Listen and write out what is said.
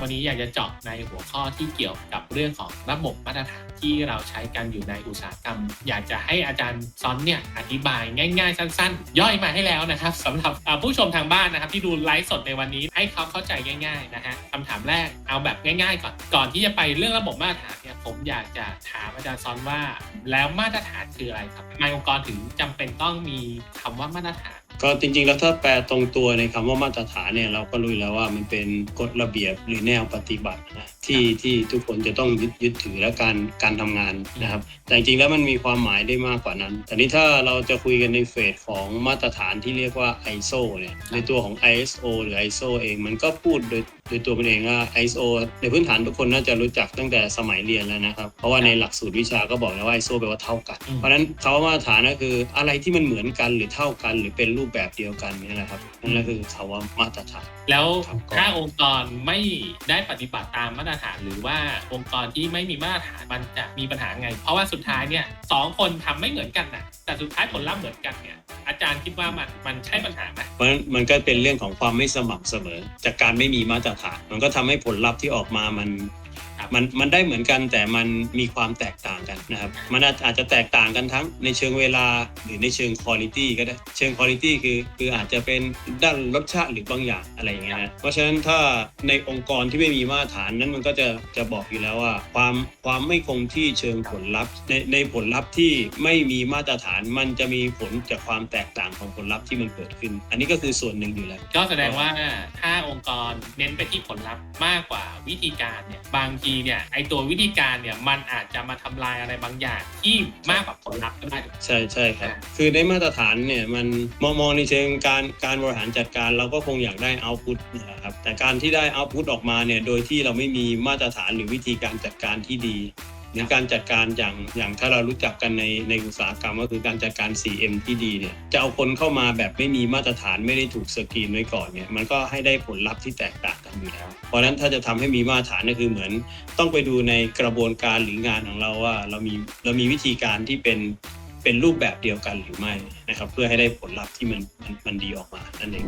วันนี้อยากจะเจาะในหัวข้อที่เกี่ยวกับเรื่องของระบบมาตรฐานที่เราใช้กันอยู่ในอุตสาหกรรม อยากจะให้อาจารย์ซอนเนี่ยอธิบายง่าย ๆ สั้น ๆ ย่อยมาให้แล้วนะครับสำหรับผู้ชมทางบ้านนะครับ ที่ดูไลฟ์สดในวันนี้ให้เขาเข้าใจง่าย ๆ นะฮะคำถามแรกเอาแบบง่าย ๆ ก่อนก่อนที่จะไปเรื่องระบบมาตรฐานเนี่ยผมอยากจะถามอาจารย์ซอนว่า แล้วมาตรฐานคืออะไรครับทำไมองค์กรถึงจำเป็นต้องมีคำว่ามาตรฐาน ก็จริงๆ แล้วถ้าแปลตรงตัวในคำว่ามาตรฐานเนี่ยเราก็รู้อยู่แล้วว่ามันเป็นกฎระเบียบหรือแนวปฏิบัตินะที่ที่ทุกคนจะต้องยึดยึดถือและการการทำงานนะครับ แต่จริงๆแล้วมันมีความหมายได้มากกว่านั้น แต่นี้ถ้าเราจะคุยกันในเฟสของมาตรฐานที่เรียกว่า ISO เนี่ยในตัวของ ISO หรือ ISO เองมันก็พูดโดยโดยตัวมันเองว่า ISO ในพื้นฐานทุกคนน่าจะรู้จักตั้งแต่สมัยเรียนแล้วนะครับเพราะว่าในหลักสูตรวิชาก็บอกแล้วว่า ISO แปลว่าเท่ากัน เพราะฉะนั้นคำว่ามาตรฐานก็คืออะไรที่มันเหมือนกันหรือเท่ากัน หรือเป็นรูปแบบเดียวกันนี่แหละครับนั่นก็คือคำว่ามาตรฐาน แล้วครับถ้าองค์กรไม่ได้ปฏิบัติตามมาตรฐาน หรือว่าองค์กรที่ไม่มีมาตรฐานมันจะมีปัญหาไง เพราะว่าสุดท้ายเนี่ยสองคนทำไม่เหมือนกันนะแต่สุดท้ายผลลัพธ์เหมือนกันเนี่ยอาจารย์คิดว่ามันมันใช่ปัญหาไหมเพราะฉะนั้นมันก็เป็นเรื่องของความไม่สม่ำเสมอ จากการไม่มีมาตรฐาน มันก็ทำให้ผลลัพธ์ที่ออกมามันครับ มันมันได้เหมือนกันแต่มันมีความแตกต่างกันนะครับมันอาจจจะแตกต่างกันทั้งในเชิงเวลาหรือในเชิงคุณภาพก็ได้เชิงคุณภาพคือคืออาจจะเป็นด้านรสชาติหรือบางอย่างอะไรอย่างเงี้ยนะเพราะฉะนั้นถ้าในองค์กรที่ไม่มีมาตรฐานนั้นมันก็จะจะบอกอยู่แล้วว่า ความความไม่คงที่เชิงผลลัพธ์ในในผลลัพธ์ที่ไม่มีมาตรฐานมันจะมีผลจากความแตกต่างของผลลัพธ์ที่มันเกิดขึ้น อันนี้ก็คือส่วนหนึ่งอยู่แล้ว ก็แสดงว่าถ้าองค์กรเน้นไปที่ผลลัพธ์มากกว่าวิธีการเนี่ยบางทีเนี่ยไอตัววิธีการเนี่ยมันอาจจะมาทำลายอะไรบางอย่างที่มากกว่าผลลัพธ์ก็ได้ใช่ใช่ครับ คือในมาตรฐานเนี่ยมันมองมองในเชิงการการบริหารจัดการเราก็คงอยากได้เอาพุตนะครับแต่การที่ได้เอาพุตออกมาเนี่ยโดยที่เราไม่มีมาตรฐานหรือวิธีการจัดการที่ดี หรือการจัดการอย่างอย่างถ้าเรารู้จักกันในในอุตสาหกรรมก็คือการจัดการ 4M ที่ดีเนี่ยจะเอาคนเข้ามาแบบไม่มีมาตรฐานไม่ได้ถูกสกรีนไว้ก่อนเนี่ยมันก็ให้ได้ผลลัพธ์ที่แตกต่างกันอยู่แล้ว เพราะนั้นถ้าจะทำให้มีมาตรฐานก็คือเหมือน ต้องไปดูในกระบวนการหรืองานของเราว่า เรามีเรามีวิธีการที่เป็นเป็นรูปแบบเดียวกันหรือไม่นะครับ เพื่อให้ได้ผลลัพธ์ที่มันมันมันดีออกมานั่นเอง